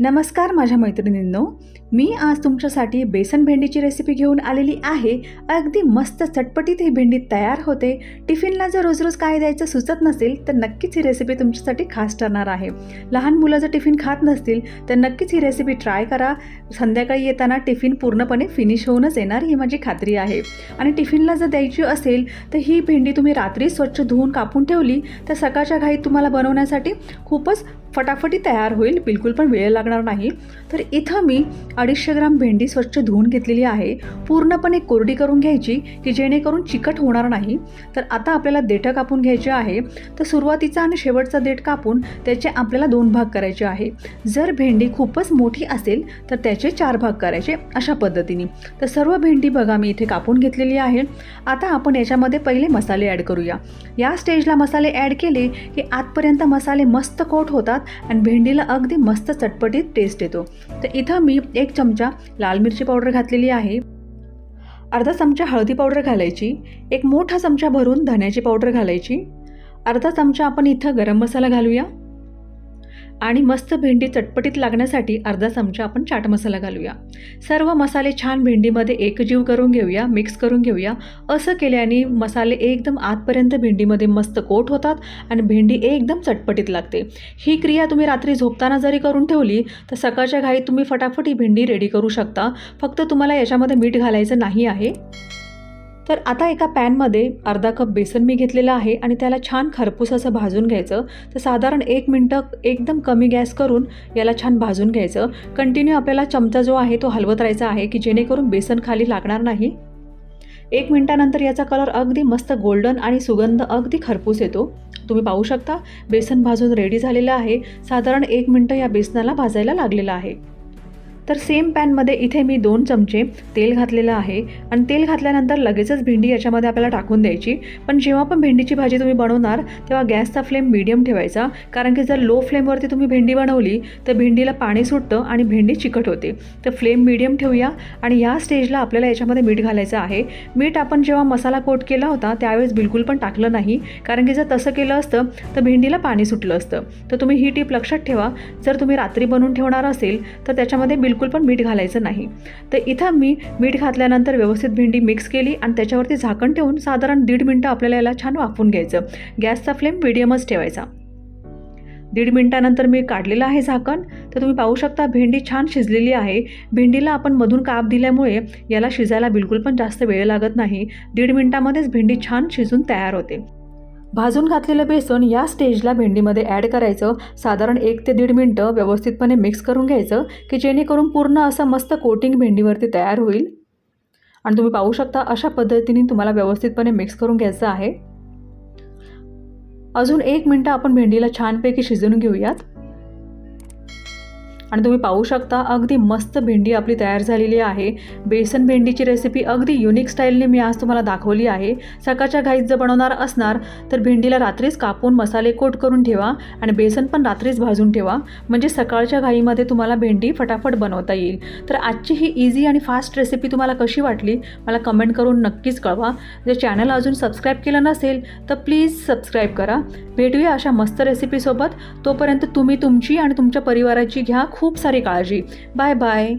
नमस्कार माझ्या मैत्रिणींनो. मी आज तुमच्यासाठी बेसन भेंडीची रेसिपी घेऊन आलेली आहे. अगदी मस्त चटपटीत ही भेंडी तयार होते. टिफिनला जर रोज रोज काय द्यायचं सुचत नसेल तर नक्कीच ही रेसिपी तुमच्यासाठी खास ठरणार आहे. लहान मुलं जर टिफिन खात नसतील तर नक्कीच ही रेसिपी ट्राय करा. संध्याकाळी येताना टिफिन पूर्णपणे फिनिश होऊनच येणार ही माझी खात्री आहे. आणि टिफिनला जर द्यायची असेल तर ही भेंडी तुम्ही रात्री स्वच्छ धुवून कापून ठेवली तर सकाळच्या घाईत तुम्हाला बनवण्यासाठी खूपच फटाफटी तयार होईल बिलकुल पण वेळ लागणार नाही. तर इथं मी अडीचशे ग्राम भेंडी स्वच्छ धुवून घेतलेली आहे. पूर्णपणे कोरडी करून घ्यायची की जेणेकरून चिकट होणार नाही. तर आता आपल्याला देठं कापून घ्यायचे आहे. तर सुरुवातीचा आणि शेवटचा देठ कापून त्याचे आपल्याला दोन भाग करायचे आहे. जर भेंडी खूपच मोठी असेल तर त्याचे चार भाग करायचे अशा पद्धतीने. तर सर्व भेंडी बघा मी इथे कापून घेतलेली आहे. आता आपण याच्यामध्ये पहिले मसाले ॲड करूया. या स्टेजला मसाले ॲड केले की आतपर्यंत मसाले मस्त कोट होतात. आणि भेंडीला अगदी मस्त चटपटीत टेस्ट येतो. तर इथं मी एक चमचा लाल मिरची पावडर घातलेली आहे. अर्धा चमचा हळदी पावडर घालायची. एक मोठा चमचा भरून धण्याची पावडर घालायची. अर्धा चमचा आपण इथं गरम मसाला घालूया. आणि मस्त भेंडी चटपटीत लागण्यासाठी अर्धा चमचा आपण चाट मसाला घालूया. सर्व मसाले छान भेंडीमध्ये एकजीव करून घेऊया मिक्स करून घेऊया. असं केल्याने मसाले एकदम आतपर्यंत भेंडीमध्ये मस्त कोट होतात आणि भेंडी एकदम चटपटीत लागते. ही क्रिया तुम्ही रात्री झोपताना जरी करून ठेवली तर सकाळच्या घाईत तुम्ही फटाफट ही भेंडी रेडी करू शकता. फक्त तुम्हाला याच्यामध्ये मीठ घालायचं नाही आहे. तर आता एका पॅनमध्ये अर्धा कप बेसन मी घेतलेलं आहे आणि त्याला छान खरपूस असं भाजून घ्यायचं. तर साधारण एक मिनटं एकदम कमी गॅस करून याला छान भाजून घ्यायचं. कंटिन्यू आपल्याला चमचा जो आहे तो हलवत राहायचा आहे की जेणेकरून बेसन खाली लागणार नाही. एक मिनटानंतर याचा कलर अगदी मस्त गोल्डन आणि सुगंध अगदी खरपूस येतो. तुम्ही पाहू शकता बेसन भाजून रेडी झालेलं आहे. साधारण एक मिनटं या बेसनाला भाजायला लागलेलं आहे. तर सेम पॅनमध्ये इथे मी दोन चमचे तेल घातलेलं आहे. आणि तेल घातल्यानंतर लगेचच भेंडी याच्यामध्ये आपल्याला टाकून द्यायची. पण जेव्हा पण भेंडीची भाजी तुम्ही बनवणार तेव्हा गॅसचा फ्लेम मीडियम ठेवायचा. कारण की जर लो फ्लेमवरती तुम्ही भेंडी बनवली तर भेंडीला पाणी सुटतं आणि भेंडी चिकट होते. तर फ्लेम मीडियम ठेवूया आणि या स्टेजला आपल्याला याच्यामध्ये मीठ घालायचं आहे. मीठ आपण जेव्हा मसाला कोट केला होता त्यावेळेस बिलकुल पण टाकलं नाही. कारण की जर तसं केलं असतं तर भेंडीला पाणी सुटलं असतं. तर तुम्ही ही टीप लक्षात ठेवा. जर तुम्ही रात्री बनवून ठेवणार असेल तर त्याच्यामध्ये बिलकुल बिलकुल पण मीठ घालायचं नाही. तर इथं मी मीठ घातल्यानंतर व्यवस्थित भेंडी मिक्स केली आणि त्याच्यावरती झाकण ठेवून साधारण दीड मिनटं आपल्याला याला छान वाफवून घ्यायचं. गॅसचा फ्लेम मिडियमच ठेवायचा. दीड मिनटानंतर मी काढलेलं आहे झाकण. तर तुम्ही पाहू शकता भेंडी छान शिजलेली आहे. भेंडीला आपण मधून काप दिल्यामुळे याला शिजायला बिलकुल पण जास्त वेळ लागत नाही. दीड मिनटामध्येच भेंडी छान शिजून तयार होते. भाजून घातलेलं बेसन या स्टेजला भेंडीमध्ये ॲड करायचं साधारण एक ते दीड मिनटं व्यवस्थितपणे मिक्स करून घ्यायचं की जेणेकरून पूर्ण असं मस्त कोटिंग भेंडीवरती तयार होईल. आणि तुम्ही पाहू शकता अशा पद्धतीने तुम्हाला व्यवस्थितपणे मिक्स करून घ्यायचं आहे. अजून एक मिनटं आपण भेंडीला छानपैकी शिजवून घेऊयात. आणि तुम्ही पाहू शकता अगदी मस्त भेंडी आपली तयार झालेली आहे. बेसन भेंडीची रेसिपी अगदी युनिक स्टाईलने मी आज तुम्हाला दाखवली आहे. सकाळच्या घाईत जर बनवणार असणार तर भेंडीला रात्रीच कापून मसाले कोट करून ठेवा आणि बेसन पण रात्रीच भाजून ठेवा. म्हणजे सकाळच्या घाईमध्ये तुम्हाला भेंडी फटाफट बनवता येईल. तर आजची ही इझी आणि फास्ट रेसिपी तुम्हाला कशी वाटली मला कमेंट करून नक्कीच कळवा. जर चॅनल अजून सबस्क्राईब केलं नसेल तर प्लीज सबस्क्राईब करा. भेटूया अशा मस्त रेसिपीसोबत तोपर्यंत तुम्ही तुमची आणि तुमच्या परिवाराची घ्या. खूप सारी काळजी. Bye bye.